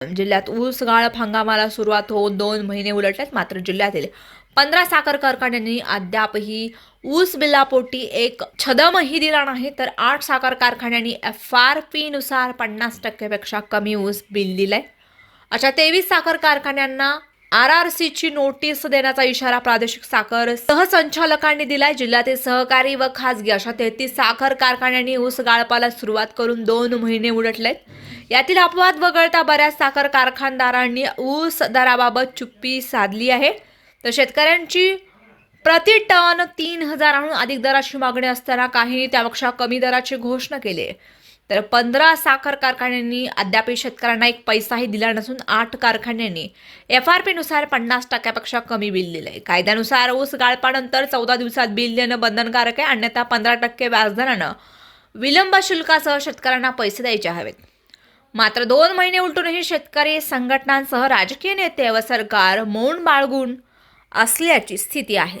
जिल्ह्यात ऊस गाळप हंगामाला सुरुवात होऊन दोन महिने उलटलेत मात्र जिल्ह्यातील पंधरा साखर कारखान्यांनी अद्यापही ऊस बिलापोटी एक छदमही दिला नाही तर आठ साखर कारखान्यांनी एफ आर पी नुसार पन्नास टक्क्यापेक्षा कमी ऊस बिल दिलंय. अशा तेवीस साखर कारखान्यांना आर आर सीची नोटीस देण्याचा इशारा प्रादेशिक साखर सहसंचालकांनी दिलाय. जिल्ह्यातील सहकारी व खासगी अशा तेहतीस साखर कारखान्यांनी ऊस गाळपाला सुरुवात करून दोन महिने उलटलेत. यातील अपवाद वगळता बऱ्याच साखर कारखानदारांनी ऊस दराबाबत चुप्पी साधली आहे. तर शेतकऱ्यांची प्रति टन तीन हजारांहून अधिक दराची मागणी असताना काही त्यापेक्षा कमी दराची घोषणा केली. आहे. तर पंधरा साखर कारखान्यांनी अद्याप शेतकऱ्यांना एक पैसाही दिला नसून आठ कारखान्यांनी एफ आर पी नुसार पन्नास टक्क्यापेक्षा कमी बिल दिलंय. कायद्यानुसार ऊस गाळपानंतर चौदा दिवसात बिल देणं बंधनकारक आहे अन्यथा पंधरा टक्के व्याजदरानं विलंब शुल्कासह शेतकऱ्यांना पैसे द्यायचे हवेत. मात्र दोन महिने उलटूनही शेतकरी संघटनांसह राजकीय नेते व सरकार मौन बाळगून असल्याची स्थिती आहे.